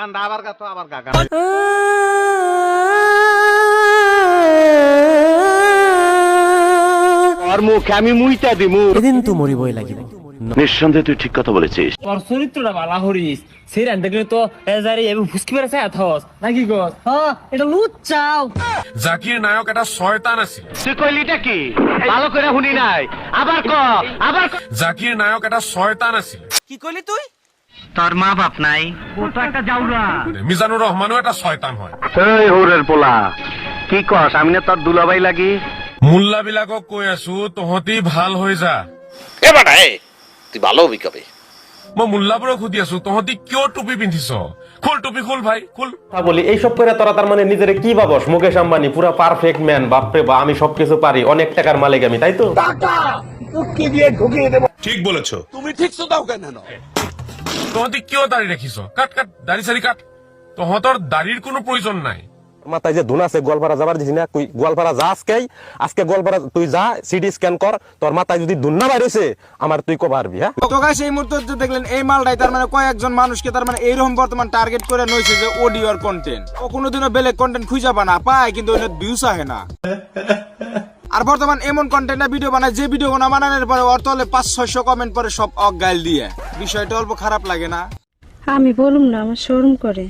আবার গা তো আবার গা গা ওর মুখে আমি মুইটা দিমু। এদিন তো মরিবই লাগিব। নিঃসন্দেহে তুই ঠিক কথা বলেছিস। তোর চরিত্রটা বালা হরিস। সেই রান দেখলে তো এজারি এবং ফুসকি বেড়েছে এথস নাকি গছ হ্যাঁ এটা লুচ্চাও জাকির নায়ক এটা শয়তান তুই কইলিটা কি? ভালো করে শুনি নাই। আবার ক আবার জাকির নায়ক এটা শয়তান আছিল কি কইলি তুই? তোর মা বাপ নাই? ও তো একটা জাউরা। মিজানুর রহমানও এটা শয়তান হয়। এই হৌরের পোলা কি কস আমি না তোর দুলাভাই লাগি? মোল্লা বিলাকক কৈ আছো তহঁতি ভালো হৈ যা। এবার তুই ভালো হবি কবে? মই মোল্লাবোৰক সুধি আছো তহঁতি কিয় টুপি পিন্ধিছ? খোল টুপি খোল ভাই খোল। কথা বলি এইসব করে তোরা তার মানে নিজের কি ভাবস? মুকেশ আম্বানি পুরা পারফেক্ট ম্যান বাপরে বা আমি সবকিছু পারি অনেক টাকার মালিক আমি তাই তো? ঠিক বলেছ। তুমি ঠিক দাও কেন? তহঁতি কিয় দাড়ি ৰাখিছ কাট কাট দাড়ি চাৰি কাট। তহঁতৰ দাড়িৰ কোনো প্ৰয়োজন নাই। মাথায় যে ধুন আছে গোয়ালপাড়া যাবার দিছি না কই গোয়ালপাড়া যা আজকেই আজকে গোয়ালপাড়া তুই যা সিডি স্ক্যান কর তোর মাথায় যদি ধুন না বাইরেছে আমার তুই হ্যাঁ তো গাইস এই মুহূর্তে যে দেখলেন এই মালটাই তার মানে কয়েকজন মানুষকে তার মানে এইরকম বর্তমান টার্গেট করে নইছে যে অডিও আর কন্টেন্ট ও কোনোদিনও বেলেগ কন্টেন্ট খুঁজে পানা পায় কিন্তু ওইটা ভিউস আহে না। আর বর্তমান এমন কন্টেন্ট ভিডিও বানায় যে ভিডিও না বানানোর পরে ওর তলে পাঁচ ছয়শো কমেন্ট পরে সব অক গাইল দিয়ে। বিষয়টা অল্প খারাপ লাগে না। আমি বলুম না আমার শোরুম করে।